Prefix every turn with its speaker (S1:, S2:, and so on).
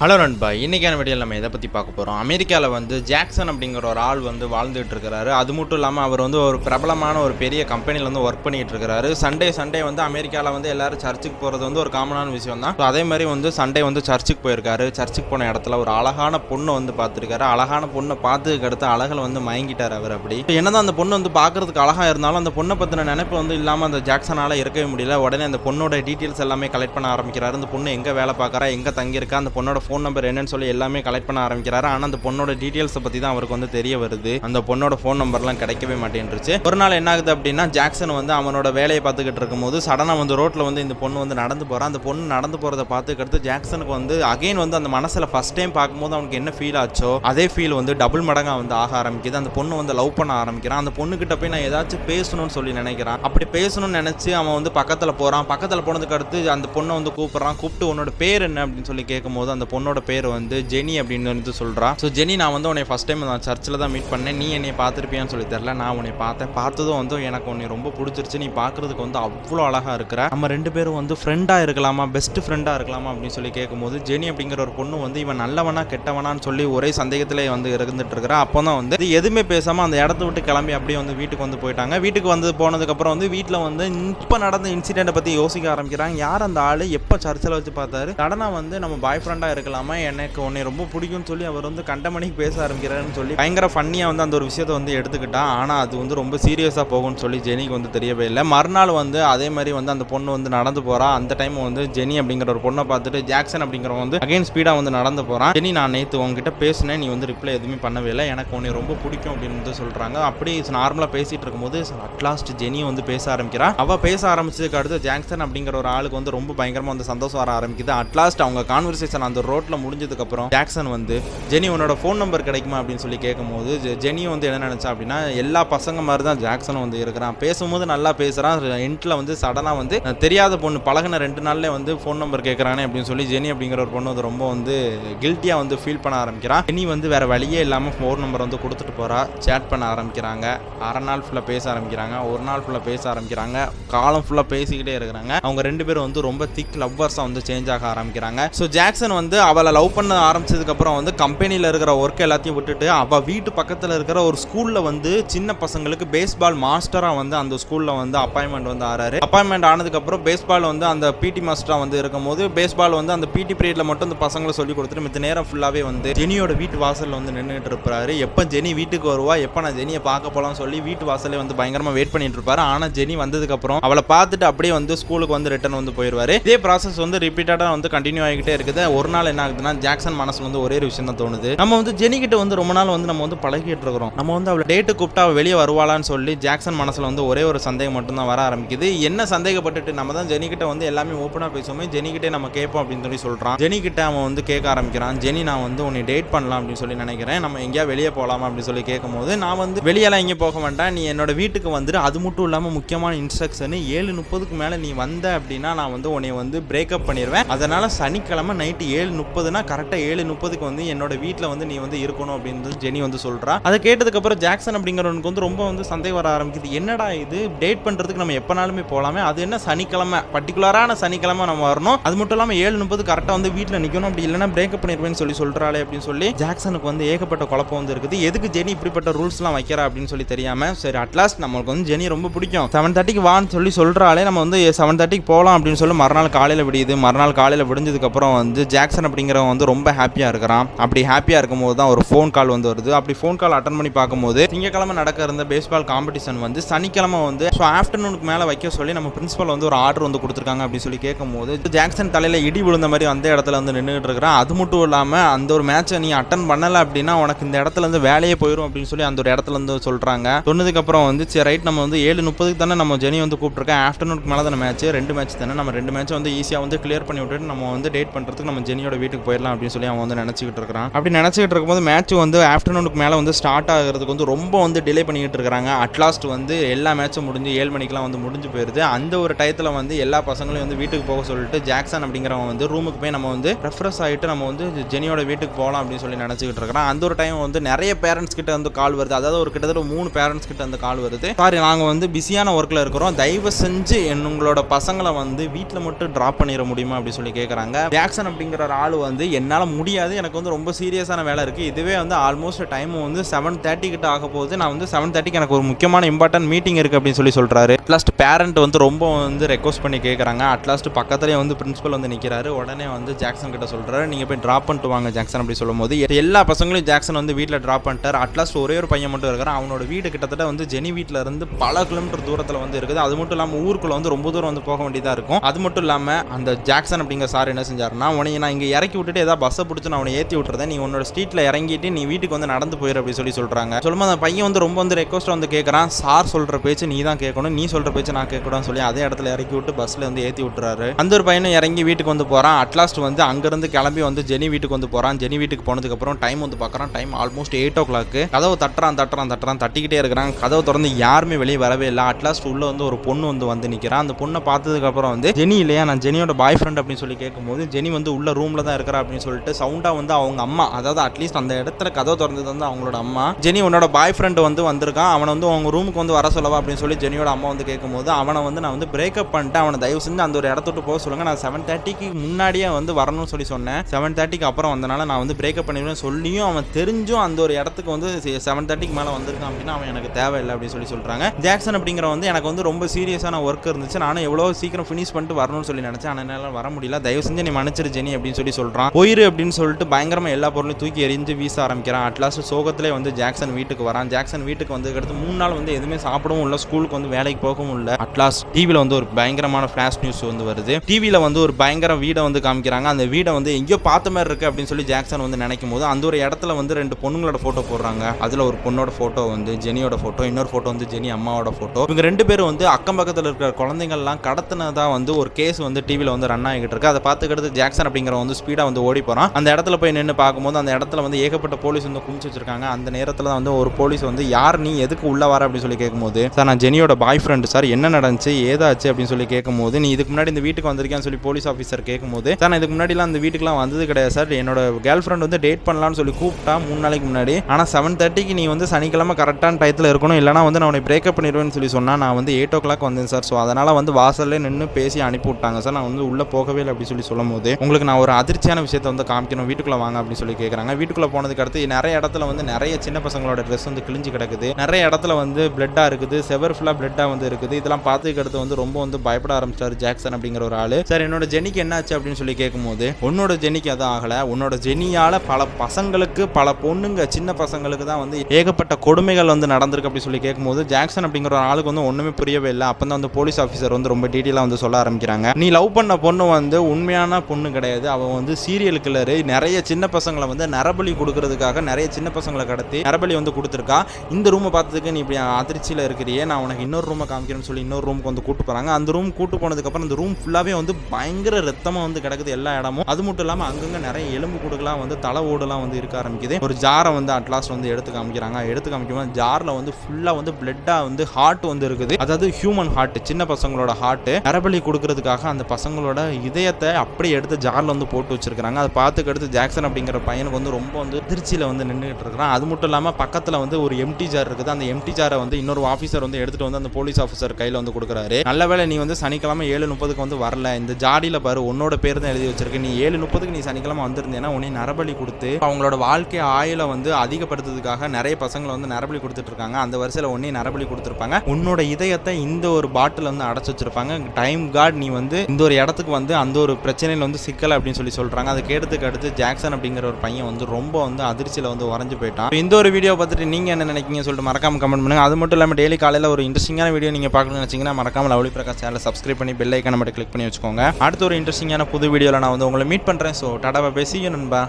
S1: Hello நண்பா. இன்னைக்கான வீடியோவில் நம்ம எதை பற்றி பார்க்க போகிறோம் அமெரிக்காவில் வந்து ஜாக்சன் அப்படிங்கிற ஒரு ஆள் வந்து வாழ்ந்துட்டு இருக்கிறாரு. அது மட்டும் இல்லாமல் அவர் வந்து ஒரு பிரபலமான ஒரு பெரிய கம்பெனியில் வந்து ஒர்க் பண்ணிகிட்டு இருக்கிறாரு. சண்டே சண்டே வந்து அமெரிக்காவில் வந்து எல்லாரும் சர்ச்சுக்கு போகிறது வந்து ஒரு காமனான விஷயம் தான். அதே மாதிரி வந்து சண்டே வந்து சர்ச்சுக்கு போயிருக்காரு. சர்ச்சுக்கு போன இடத்துல ஒரு அழகான பொண்ணை வந்து பார்த்துருக்காரு. அழகான பொண்ணை பார்த்துக்கு அடுத்து அழகில் வந்து மயங்கிட்டார் அவர் அப்படி. என்னதான் அந்த பொண்ணு வந்து பார்க்கறதுக்கு அழகாக இருந்தாலும் அந்த பொண்ணை பற்றின நினைப்பு வந்து இல்லாமல் அந்த ஜாக்சனால் இருக்கவே முடியல. உடனே அந்த பொண்ணோட டீட்டெயில்ஸ் எல்லாமே கலெக்ட் பண்ண ஆரம்பிக்கிறாரு. அந்த பொண்ணு எங்கே வேலை பார்க்குறா? எங்கே தங்கியிருக்கா? அந்த பொண்ணோட ஃபோன் நம்பர் என்னன்னு சொல்லி எல்லாமே கலெக்ட் பண்ண ஆரம்பிக்கிறாரு. ஆனால் அந்த பொண்ணோட டீட்டெயில்ஸை பற்றி தான் அவருக்கு வந்து தெரிய வருது. அந்த பொண்ணோட ஃபோன் நம்பர்லாம் கிடைக்கவே மாட்டேன்ருச்சு ஒரு நாள் என்ன ஆகுது அப்படின்னா ஜாக்சன் வந்து அவனோட வேலையை பார்த்துக்கிட்டு இருக்கும்போது சடனாக வந்து ரோட்டில் வந்து இந்த பொண்ணு வந்து நடந்து போகிறான் அந்த பொண்ணு நடந்து போகிறத பார்த்துக்கிட்டு ஜாக்சனுக்கு வந்து அகைன் வந்து அந்த மனசில் ஃபஸ்ட் டைம் பார்க்கும்போது அவனுக்கு என்ன ஃபீல் ஆச்சோ அதே ஃபீல் வந்து டபுள் மடங்காக வந்து ஆக ஆரம்பிக்குது. அந்த பொண்ணு வந்து லவ் பண்ண ஆரம்பிக்கிறான். அந்த பொண்ணுக்கிட்ட போய் நான் ஏதாச்சும் பேசணும்னு சொல்லி நினைக்கிறான். அப்படி பேசணும்னு நினச்சி அவன் வந்து பக்கத்தில் போகிறான் பக்கத்தில் போனதுக்கு அடுத்து அந்த பொண்ணை வந்து கூப்பிட்றான். கூப்பிட்டு உன்னோட பேர் என்ன அப்படின்னு சொல்லி கேட்கும்போது அந்த பொண்ணோட பேர் வந்து ஜெனி அப்படின்னு வந்து சொல்கிறா ஸோ ஜெனி நான் வந்து உன்னை ஃபஸ்ட் டைம் நான் சர்ச்சில் தான் மீட் பண்ணேன். நீ என்னை பார்த்துருப்பியான்னு சொல்லி தெரில நான் உன்னை பார்த்தேன். பார்த்ததும் வந்து எனக்கு உன்னை ரொம்ப பிடிச்சிருச்சு. நீ பார்க்குறதுக்கு வந்து அவ்வளோ அழகாக இருக்கிற. நம்ம ரெண்டு பேரும் வந்து ஃப்ரெண்டாக இருக்கலாமா? பெஸ்ட் ஃப்ரெண்டாக இருக்கலாமா? அப்படின்னு சொல்லி கேட்கும்போது ஜெனி அப்படிங்கிற ஒரு பொண்ணு வந்து இவன் நல்லவனா கெட்டவனான்னு சொல்லி ஒரே சந்தேகத்திலே வந்து இருந்துட்டு இருக்கிறா. அப்போ தான் வந்து இது எதுவுமே பேசாமல் அந்த இடத்த விட்டு கிளம்பி அப்படியே வந்து வீட்டுக்கு வந்து போயிட்டாங்க. வீட்டுக்கு வந்து போனதுக்கப்புறம் வந்து வீட்டில் வந்து இப்போ நடந்த இன்சிடெண்ட்டை பற்றி யோசிக்க ஆரம்பிக்கிறாங்க. யார் அந்த ஆள்? எப்போ சர்ச்சில் வச்சு பார்த்தாரு? சடனாக வந்து நம்ம பாய் ஃப்ரெண்டாக இருக்க இருக்கலாமா எனக்கு உன்னை ரொம்ப பிடிக்கும்னு சொல்லி அவர் வந்து கண்டமணிக்கு பேச ஆரம்பிக்கிறாருன்னு சொல்லி பயங்கர ஃபன்னியாக வந்து அந்த ஒரு விஷயத்தை வந்து எடுத்துக்கிட்டா. ஆனால் அது வந்து ரொம்ப சீரியஸாக போகும்னு சொல்லி ஜெனிக்கு வந்து தெரியவே இல்லை. மறுநாள் வந்து அதே மாதிரி வந்து அந்த பொண்ணு வந்து நடந்து போகிறா அந்த டைம் வந்து ஜெனி அப்படிங்கிற ஒரு பொண்ணை பார்த்துட்டு ஜாக்சன் அப்படிங்கிறவங்க வந்து அகைன் ஸ்பீடாக வந்து நடந்து போகிறான் ஜெனி நான் நேற்று உங்ககிட்ட பேசினேன். நீ வந்து ரிப்ளை எதுவுமே பண்ணவே இல்லை. எனக்கு உன்னை ரொம்ப பிடிக்கும் அப்படின்னு வந்து சொல்கிறாங்க அப்படி நார்மலாக பேசிகிட்டு இருக்கும்போது அட்லாஸ்ட் ஜெனி வந்து பேச ஆரம்பிக்கிறா. அவள் பேச ஆரம்பிச்சதுக்கு அடுத்து ஜாக்சன் அப்படிங்கிற ஒரு ஆளுக்கு வந்து ரொம்ப பயங்கரமாக வந்து சந்தோஷம் வர ஆரம்பிக்குது. அட்லாஸ்ட் அவங்க கான்வர்சேஷன் அந்த ரோட்டில் முடிஞ்சதுக்கப்புறம் ஜாக்சன் வந்து ஜெனி உன்னோட ஃபோன் நம்பர் கிடைக்குமா? அப்படின்னு சொல்லி கேட்கும்போது ஜெ- ஜெனி வந்து என்ன நினச்சா அப்படின்னா எல்லா பசங்க மாதிரி தான் ஜாக்சனும் வந்து இருக்கிறான். பேசும்போது நல்லா பேசுகிறான் எண்டில் வந்து சடனாக வந்து தெரியாத பொண்ணு பழகின ரெண்டு நாள்ல வந்து ஃபோன் நம்பர் கேட்குறானே அப்படின்னு சொல்லி ஜெனி அப்படிங்கிற ஒரு பொண்ணு வந்து ரொம்ப வந்து கில்ட்டியாக வந்து ஃபீல் பண்ண ஆரம்பிக்கிறான் ஜெனி வந்து வேற வழியே இல்லாமல் ஃபோன் நம்பர் வந்து கொடுத்துட்டு போகிறா சேட் பண்ண ஆரம்பிக்கிறாங்க. அரை நாள் ஃபுல்லாக பேச ஆரம்பிக்கிறாங்க. ஒரு நாள் ஃபுல்லாக பேச ஆரம்பிக்கிறாங்க. காலம் ஃபுல்லாக பேசிக்கிட்டே இருக்கிறாங்க. அவங்க ரெண்டு பேரும் வந்து ரொம்ப திக் லவ்வர்ஸாக வந்து சேஞ்ச் ஆக ஆரம்பிக்கிறாங்க. ஸோ ஜாக்சன் வந்து அவளை லவ் பண்ண ஆரம்பிச்சதுக்கப்புறம் வந்து கம்பெனியில் இருக்கிற ஒர்க் எல்லாத்தையும் விட்டுட்டு அவள் வீட்டு பக்கத்தில் இருக்கிற ஒரு ஸ்கூலில் வந்து சின்ன பசங்களுக்கு பேஸ்பால் மாஸ்டராக வந்து அந்த ஸ்கூலில் வந்து அப்பாயின்மெண்ட் வந்து ஆறாரு. அப்பாயின்மெண்ட் ஆனதுக்கப்புறம் பேஸ்பால் வந்து அந்த பிடி மாஸ்டராக வந்து இருக்கும்போது பேஸ்பால் வந்து அந்த பிடி பீரியடில் மட்டும் அந்த பசங்களை சொல்லி கொடுத்துட்டு மித்த நேரம் ஃபுல்லாகவே வந்து ஜெனியோட வீட்டு வாசலில் வந்து நின்றுட்டு இருப்பாரு. எப்போ ஜெனி வீட்டுக்கு வருவா எப்போ நான் ஜெனியை பார்க்க போகலாம்னு சொல்லி வீட்டு வாசலே வந்து பயங்கரமாக வெயிட் பண்ணிட்டு இருப்பாரு. ஆனால் ஜெனி வந்ததுக்கப்புறம் அவளை பார்த்துட்டு அப்படியே வந்து ஸ்கூலுக்கு வந்து ரிட்டர்ன் வந்து போயிடுவாரு இதே ப்ராசஸ் வந்து ரிப்பீட்டடாக வந்து கண்டினியூ ஆகிக்கிட்டே இருக்குது. ஒரு நாள் என்ன ஆகுதுன்னா ஜாக்சன் மனசுல வந்து ஒரே ஒரு விஷயம் தான் தோணுது. நம்ம வந்து ஜெனி கிட்ட வந்து ரொம்ப நாள் வந்து நம்ம வந்து பழகிட்டு இருக்கிறோம் நம்ம வந்து அவளை டேட்டு கூப்பிட்டா அவள் வெளியே வருவாளான்னு சொல்லி ஜாக்சன் மனசுல வந்து ஒரே ஒரு சந்தேகம் மட்டும்தான் வர ஆரம்பிக்குது. என்ன சந்தேகப்பட்டுட்டு நம்ம தான் ஜெனி கிட்ட வந்து எல்லாமே ஓப்பனாக பேசுவோமே ஜெனி கிட்டே நம்ம கேட்போம் அப்படின்னு சொல்லி சொல்றான். ஜெனி கிட்ட அவன் வந்து கேட்க ஆரம்பிக்கிறான். ஜெனி நான் வந்து உன்னை டேட் பண்ணலாம் அப்படின்னு சொல்லி நினைக்கிறேன். நம்ம எங்கேயா வெளியே போகலாமா அப்படின்னு சொல்லி கேட்கும்போது நான் வந்து வெளியெல்லாம் எங்கேயும் போக வேண்டாம். நீ என்னோட வீட்டுக்கு வந்துட்டு அது மட்டும் இல்லாமல் முக்கியமான இன்ஸ்ட்ரக்ஷன் ஏழு முப்பதுக்கு மேலே நீ வந்த அப்படின்னா நான் வந்து உன்னை வந்து பிரேக்கப் பண்ணிடுவேன் அதனால சனிக்கிழமை நைட்டு ஏழு முப்பதுனா கரெக்டாக ஏழு முப்பதுக்கு வந்து என்னோட வீட்டில் வந்து நீ வந்து இருக்கணும் அப்படின்னு ஜெனி வந்து சொல்கிறா அதை கேட்டதுக்கப்புறம் ஜாக்சன் அப்படிங்கிறவனுக்கு வந்து ரொம்ப வந்து சந்தேகம் வர ஆரம்பிக்குது. என்னடா இது? டேட் பண்ணுறதுக்கு நம்ம எப்போனாலுமே போகலாமே அது என்ன சனிக்கிழமை? பர்டிகுலரான சனிக்கிழமை நம்ம வரணும். அது மட்டும் இல்லாமல் ஏழு முப்பது கரெக்டாக வந்து வீட்டில் நிற்கணும் அப்படி இல்லைன்னா பிரேக்கப் பண்ணிருப்பேன்னு சொல்லி சொல்கிறாளே அப்படின்னு சொல்லி ஜாக்சனுக்கு வந்து ஏகப்பட்ட குழப்பம் வந்து இருக்குது. எதுக்கு ஜெனி இப்படிப்பட்ட ரூல்ஸ்லாம் வைக்கிறா அப்படின்னு சொல்லி தெரியாமல் சரி அட்லாஸ்ட் நம்மளுக்கு வந்து ஜெனி ரொம்ப பிடிக்கும். செவன் தேர்ட்டிக்கு வான்னு சொல்லி சொல்கிறாலே நம்ம வந்து செவன் தேர்ட்டிக்கு போகலாம் அப்படின்னு சொல்லி மறுநாள் காலையில் விடியுது. மறுநாள் காலையில் விடிஞ்சதுக்கப்புறம் வந்து ஜாக்சன் அப்படிங்கிறவன் வந்து ரொம்ப ஹாப்பியாக இருக்கிறான். அப்படி ஹாப்பியாக இருக்கும்போது தான் ஒரு ஃபோன் கால் வந்து வருது. அப்படி ஃபோன் கால் அட்டன் பண்ணி பார்க்கும்போது திங்கக்கிழமை நடக்க இருந்த பேஸ்பால் காம்படிஷன் வந்து சனிக்கிழமை வந்து ஸோ ஆஃப்டர்நூனுக்கு மேலே வைக்க சொல்லி நம்ம பிரின்ஸிபல் வந்து ஒரு ஆர்டர் வந்து கொடுத்துருக்காங்க அப்படின்னு சொல்லி கேட்கும்போது ஜாக்சன் தலையில் இடி விழுந்த மாதிரி அந்த இடத்துல வந்து நின்றுட்டு இருக்கிறான். அது மட்டும் இல்லாமல் அந்த ஒரு மேட்சை நீ அட்டன் பண்ணலை அப்படின்னா உனக்கு இந்த இடத்துல இருந்து வேலையே போயிடும் அப்படின்னு சொல்லி அந்த ஒரு இடத்துல இருந்து சொல்கிறாங்க சொன்னதுக்கப்புறம் வந்து சரி ரைட் நம்ம வந்து ஏழு முப்பதுக்கு தானே நம்ம ஜெனி வந்து கூப்பிட்டுருக்கேன். ஆஃப்டர்நூனுக்கு மேலே தானே மேட்ச் ரெண்டு மேட்ச் தானே. நம்ம ரெண்டு மேட்ச் வந்து ஈஸியாக வந்து கிளியர் பண்ணி விட்டுட்டு நம்ம வந்து டேட் பண்ணுறதுக்கு நம்ம ஜெனியோட வீட்டுக்கு போயிடலாம் அப்படின்னு சொல்லி அவன் வந்து நினச்சிக்கிட்டு இருக்கிறான். அப்படி நினச்சிக்கிட்டு இருக்கும்போது மேட்ச் வந்து ஆஃப்டர்நூனுக்கு மேலே வந்து ஸ்டார்ட் ஆகிறதுக்கு வந்து ரொம்ப வந்து டிலே பண்ணிக்கிட்டு இருக்கிறாங்க. அட்லாஸ்ட் வந்து எல்லா மேட்சும் முடிஞ்சு ஏழு மணிக்கெலாம் வந்து முடிஞ்சு போயிருது. அந்த ஒரு டயத்தில் வந்து எல்லா பசங்களையும் வந்து வீட்டுக்கு போக சொல்லிட்டு ஜாக்சன் அப்படிங்கிறவன் வந்து ரூமுக்கு போய் நம்ம வந்து ரெஃப்ரெஷ் ஆகிட்டு நம்ம வந்து ஜெனியோட வீட்டுக்கு போகலாம் அப்படின்னு சொல்லி நினச்சிக்கிட்டு இருக்கிறான். அந்த ஒரு டைம் வந்து நிறைய பேரண்ட்ஸ் கிட்ட வந்து கால் வருது. அதாவது ஒரு கிட்டத்தட்ட மூணு பேரண்ட்ஸ் கிட்ட வந்து கால் வருது. சாரி நாங்கள் வந்து பிஸியான ஒர்க்கில் இருக்கிறோம். தயவு செஞ்சு என் உங்களோட பசங்களை வந்து வீட்டில் மட்டும் ட்ராப் பண்ணிட முடியுமா அப்படின்னு சொல்லி கேட்குறாங்க ஜாக்சன் அப்படிங்கிற ஒரு ஆள் வந்து என்னால் முடியாது. எனக்கு வந்து ரொம்ப சீரியஸான வேலை இருக்குது இதுவே வந்து ஆல்மோஸ்ட் டைம் வந்து செவன் தேர்ட்டி கிட்ட ஆக போகுது. நான் வந்து செவன் தேர்ட்டிக்கு எனக்கு ஒரு முக்கியமான இம்பார்ட்டன்ட் மீட்டிங் இருக்குது அப்படின்னு சொல்லி சொல்கிறாரு அட்லாஸ்ட் பேரண்ட் வந்து ரொம்ப வந்து ரெக்வஸ்ட் பண்ணி கேட்குறாங்க அட்லாஸ்ட் பக்கத்துலேயே வந்து பிரின்ஸிபல் வந்து நிற்கிறாரு உடனே வந்து ஜாக்சன் கிட்ட சொல்கிறாரு நீங்கள் போய் ட்ராப் பண்ணிட்டு வாங்க ஜாக்சன் அப்படி சொல்லும்போது. எல்லா பசங்களையும் ஜாக்சன் வந்து வீட்டில் ட்ராப் பண்ணிட்டார். அட்லாஸ்ட் ஒரே ஒரு பையன் மட்டும் இருக்கிறான் அவனோட வீடு கிட்டத்தட்ட வந்து ஜெனி வீட்டில் இருந்து பல கிலோமீட்டர் தூரத்தில் வந்து இருக்குது. அது மட்டும் இல்லாமல் ஊருக்குள்ளே வந்து ரொம்ப தூரம் வந்து போக வேண்டியதாக இருக்கும். அது மட்டும் இல்லாமல் அந்த ஜாக்சன் அப்படிங்கிற சார் என்ன செஞ்சாருன்னா உனைய நான் இங்கே இறக்கி விட்டுட்டு ஏதாவது பஸ்ஸை பிடிச்சி நான் அவனை ஏற்றி விட்டுறேன். நீ உன்னோட ஸ்ட்ரீட்டில் இறங்கிட்டு நீ வீட்டுக்கு வந்து நடந்து போயிரு அப்படி சொல்லி சொல்கிறாங்க சொல்லும்போது அந்த பையன் வந்து ரொம்ப வந்து ரெக்வஸ்ட் வந்து கேட்குறான் சார் சொல்கிற பேச்சு நீ தான் கேட்கணும். நீ சொல்கிற பேச்சு நான் கேட்கணும்னு சொல்லி அதே இடத்துல இறக்கி விட்டு பஸ்ஸில் வந்து ஏற்றி விட்டுறாரு. அந்த ஒரு பையனும் இறங்கி வீட்டுக்கு வந்து போகிறான் அட்லாஸ்ட் வந்து அங்கேருந்து கிளம்பி வந்து ஜெனி வீட்டுக்கு வந்து போகிறான் ஜெனி வீட்டுக்கு போனதுக்கப்புறம் டைம் வந்து பார்க்குறான் time almost eight o'clock கதவை தட்டுறான் தட்டுறான் தட்டுறான். தட்டிக்கிட்டே இருக்கிறான். கதவு திறந்து யாருமே வெளியே வரவே இல்லை. அட்லாஸ்ட் உள்ளே வந்து ஒரு பொண்ணு வந்து வந்து நிற்கிறான் அந்த பொண்ணை பார்த்ததுக்கப்புறம் வந்து ஜெனி இல்லையா? நான் ஜெனியோட பாய் ஃப்ரெண்ட் அப்படின்னு சொல்லி கேட்கும்போது ஜெனி வந்து உள்ள ரூமில் தான் இருக்கிறா அப்படின்னு சொல்லிட்டு சவுண்டாக வந்து அவங்க அம்மா அதாவது அட்லீஸ்ட் அந்த இடத்துல கதவை திறந்தது வந்து அவங்களோட அம்மா. ஜெனி உன்னோட பாய் ஃப்ரெண்டு வந்து வந்திருக்கான். அவனை வந்து அவங்க ரூமுக்கு வந்து வர சொல்லவா அப்படின்னு சொல்லி ஜெனியோட அம்மா வந்து கேட்கும்போது அவனை வந்து நான் வந்து பிரேக்கப் பண்ணிட்டு அவனை தயவு செஞ்சு அந்த ஒரு இடத்த விட்டு போக சொல்லுங்க. நான் செவன் தேர்ட்டிக்கு முன்னாடியே வந்து வரணும்னு சொல்லி சொன்னேன். செவன் தேர்ட்டிக்கு அப்புறம் வந்தனால நான் வந்து பிரேக்கப் பண்ணிடுவேன் சொல்லியும் அவன் தெரிஞ்சும் அந்த ஒரு இடத்துக்கு வந்து செவன் தேர்ட்டிக்கு மேலே வந்திருக்கான் அப்படின்னா அவன் எனக்கு தேவையில்லை அப்படின்னு சொல்லி சொல்கிறாங்க ஜாக்சன் அப்படிங்கிற வந்து எனக்கு வந்து ரொம்ப சீரியஸான ஒர்க் இருந்துச்சு. நானும் எவ்வளோ சீக்கிரம் ஃபினிஷ் பண்ணிட்டு வரணும்னு சொல்லி நினச்சேன். ஆனால் என்னால் வர முடியல. தயவு செஞ்சு நீ மன்னிச்சிரு ஜெனி அப்படின்னு சொல்லி சொல்கிறான் போயிரு அப்படின்னு சொல்லிட்டு பயங்கரமாக எல்லா பொருளையும் தூக்கி எரிஞ்சு வீச ஆரம்பிக்கிறான். அட்லாஸ்ட் சோகத்திலே வந்து ஜாக்சன் வீட்டுக்கு வரான். ஜாக்சன் வீட்டுக்கு வந்து அடுத்து மூணு நாள் வந்து எதுவுமே சாப்பிடவும் இல்லை ஸ்கூலுக்கு வந்து வேலைக்கு போகவும் இல்லை. அட்லாஸ்ட் டிவியில் வந்து ஒரு பயங்கரமான ஃப்ளாஷ் நியூஸ் வந்து வருது. டிவியில் வந்து ஒரு பயங்கர வீடை வந்து காமிக்கிறாங்க. அந்த வீடை வந்து எங்கேயோ பார்த்த மாதிரி இருக்கு அப்படின்னு சொல்லி ஜாக்சன் வந்து நினைக்கும் போது அந்த ஒரு இடத்துல வந்து ரெண்டு பொண்ணுங்களோட ஃபோட்டோ போடுறாங்க. அதில் ஒரு பொண்ணோட ஃபோட்டோ வந்து ஜெனியோட ஃபோட்டோ இன்னொரு ஃபோட்டோ வந்து ஜெனி அம்மாவோட ஃபோட்டோ இவங்க ரெண்டு பேரும் வந்து அக்கம் பக்கத்தில் இருக்கிற குழந்தைங்கள்லாம் கடத்தினதாக வந்து ஒரு கேஸ் வந்து டிவியில் வந்து ரன் ஆகிட்டு இருக்கு. அதை பார்த்துக்கிட்டு ஜாக்சன் அப்படிங்கிற வந்து ஸ்பீடாக வந்து ஓடி போகிறான் அந்த இடத்துல போய் நின்று பார்க்கும்போது அந்த இடத்துல வந்து ஏகப்பட்ட போலீஸ் வந்து குமிச்சு வச்சிருக்காங்க. அந்த நேரத்தில் தான் வந்து ஒரு போலீஸ் வந்து யார் நீ? எதுக்கு உள்ள வர? அப்படின்னு சொல்லி கேட்கும்போது சார் நான் ஜெனியோட பாய் ஃப்ரெண்டு சார். என்ன நடந்துச்சு? ஏதாச்சு? அப்படின்னு சொல்லி கேட்கும்போது நீ இதுக்கு முன்னாடி இந்த வீட்டுக்கு வந்திருக்கேன்னு சொல்லி போலீஸ் ஆஃபீஸர் கேட்கும்போது சார் நான் இதுக்கு முன்னாடிலாம் அந்த வீட்டுக்குலாம் வந்தது கிடையாது சார். என்னோட கேர்ள் ஃப்ரெண்ட் வந்து டேட் பண்ணலாம்னு சொல்லி கூப்பிட்டா மூணு நாளைக்கு முன்னாடி. ஆனால் செவன் தேர்ட்டிக்கு நீ வந்து சனிக்கிழமை கரெக்டான டயத்தில் இருக்கணும். இல்லைனா வந்து நான் உன்னை பிரேக்கப் பண்ணிடுவேன்னு சொல்லி சொன்னால் நான் வந்து எயிட் ஓ கிளாக் வந்தேன் சார். ஸோ அதனால் வந்து வாசல்லே நின்று பேசி அனுப்பி விட்டாங்க சார். நான் வந்து உள்ளே போகவே இல்லை அப்படி சொல்லி சொல்லும் போது உங்களுக்கு நான் ஒரு அதிர்ச்சியான விஷயத்தை வந்து காமிக்கணும். வீட்டுக்குள்ளே வாங்க அப்படின்னு சொல்லி கேட்குறாங்க வீட்டுக்குள்ளே போனதுக்கு அடுத்து நிறைய இடத்துல வந்து நிறைய சின்ன பசங்களோட ட்ரெஸ் வந்து கிழிஞ்சு கிடக்குது. நிறைய இடத்துல வந்து பிளட்டாக இருக்குது. செவர் ஃபுல்லாக பிளட்டாக வந்து இருக்குது. இதெல்லாம் பார்த்துக்கு அடுத்து வந்து ரொம்ப வந்து பயப்பட ஆரம்பிச்சார் ஜாக்சன் அப்படிங்கிற ஒரு ஆள். சார் என்னோட ஜெனிக்கு என்னாச்சு அப்படின்னு சொல்லி கேட்கும்போது உன்னோட ஜெனிக்கு அதான் ஆகலை. உன்னோட ஜெனியால் பல பசங்களுக்கு பல பொண்ணுங்க சின்ன பசங்களுக்கு தான் வந்து ஏகப்பட்ட கொடுமைகள் வந்து நடந்திருக்கு அப்படின்னு சொல்லி கேட்கும்போது ஜாக்சன் அப்படிங்கிற ஒரு ஆளுக்கு வந்து ஒன்றுமே புரியவே இல்லை. அப்போ தான் வந்து போலீஸ் ஆஃபீஸர் வந்து ரொம்ப டீட்டெயிலாக வந்து சொல்ல ஆரம்பிக்கிறாங்க. நீ லவ் பண்ண பொண்ணு வந்து உண்மையான பொண்ணு கிடையாது. அவன் வந்து சீரியல் கில்லரு நிறைய சின்ன பசங்களை வந்து நரபலி கொடுக்கறதுக்காக நிறைய சின்ன பசங்களை கடத்தி நரபலி வந்து கொடுத்துருக்கா. இந்த ரூமை பார்த்ததுக்கு நீ இப்படி அதிர்ச்சியில் இருக்கிறியே நான் உனக்கு இன்னொரு ரூமை காமிக்கிறேன்னு சொல்லி இன்னொரு ரூமுக்கு வந்து கூட்டு போகிறாங்க அந்த ரூம் கூட்டு போனதுக்கப்புறம் அந்த ரூம் ஃபுல்லாகவே வந்து பயங்கர ரத்தமாக வந்து கிடக்குது எல்லா இடமும். அது மட்டும் இல்லாமல் அங்கங்கே நிறைய எலும்பு கூடுகளாக வந்து தலை ஓடுலாம் வந்து இருக்க ஆரம்பிக்குது. ஒரு ஜாரை வந்து அட்லாஸ்ட் வந்து எடுத்து காமிக்கிறாங்க. எடுத்து காமிக்கும்போது ஜாரில் வந்து ஃபுல்லாக வந்து பிளட்டாக வந்து ஹார்ட் வந்து இருக்குது. அதாவது ஹியூமன் ஹார்ட் சின்ன பசங்களோட ஹார்ட் நரபலி கொடுக்கறதுக்காக அந்த பசங்களோட இதயத்தை அப்படியே எடுத்து ஜாரில் வந்து போட்டு வச்சிருக்காங்க அதை பார்த்துக்கு அடுத்து ஜாக்சன் அப்படிங்கிற பையனுக்கு வந்து ரொம்ப வந்து திருச்சியில் வந்து நின்றுட்டு இருக்கிறான். அது மட்டும் இல்லாமல் பக்கத்தில் வந்து ஒரு எம்டி ஜார் இருக்குது. அந்த எம்டி ஜாரை வந்து இன்னொரு ஆஃபீஸர் வந்து எடுத்துட்டு வந்து அந்த போலீஸ் ஆஃபீஸர் கையில் வந்து கொடுக்குறாரு. நல்ல வேலை நீ வந்து சனிக்கிழமை ஏழு முப்பதுக்கு வந்து வரல. இந்த ஜாடியில் பாரு உன்னோட பேர் தான் எழுதி வச்சிருக்கு. நீ ஏழு முப்பதுக்கு நீ சனிக்கிழமை வந்திருந்தேன்னா உன்னை நரபலி கொடுத்து அவங்களோட வாழ்க்கை ஆயுள வந்து அதிகப்படுத்துறதுக்காக நிறைய பசங்களை வந்து நரபலி கொடுத்துட்டு இருக்காங்க. அந்த வரிசையில் உன்னை நரபலி கொடுத்துருப்பாங்க. உன்னோட இதயத்தை இந்த ஒரு பாட்டில் வந்து அடைச்சி வச்சிருப்பாங்க. டைம் கார்டு நீ வந்து இந்த ஒரு இடத்துக்கு வந்து அந்த ஒரு பிரச்சனையில் வந்து சிக்கல் அப்படின்னு சொல்லி சொல்றாங்க. அதுக்கு கேட்டதுக்கு அடுத்து ஜாக்சன் அப்படிங்கிற ஒரு பையன் வந்து ரொம்ப வந்து அதிர்ச்சியில் வந்து உறைஞ்சு போயிட்டான். இந்த ஒரு வீடியோ பார்த்துட்டு நீங்க என்ன நினைக்கிறீங்க சொல்லிட்டு மறக்காம கமெண்ட் பண்ணுங்க. அது மட்டும் இல்லாமல் டெய்லி காலையில் ஒரு இன்ட்ரெஸ்டிங்கான வீடியோ நீங்கள் பார்க்கணும்னு நினைச்சீங்கன்னா மறக்காமல் லவ்லி பிரகாஷ் சேனலை சப்ஸ்கிரைப் பண்ணி பெல் ஐக்கான மட்டும் கிளிக் பண்ணி வச்சுக்கோங்க. அடுத்த ஒரு இன்ட்ரெஸ்டிங்கான புது வீடியோவில் நான் வந்து உங்களை மீட் பண்ணுறேன் ஸோ டாடா பேசியும் நண்பா.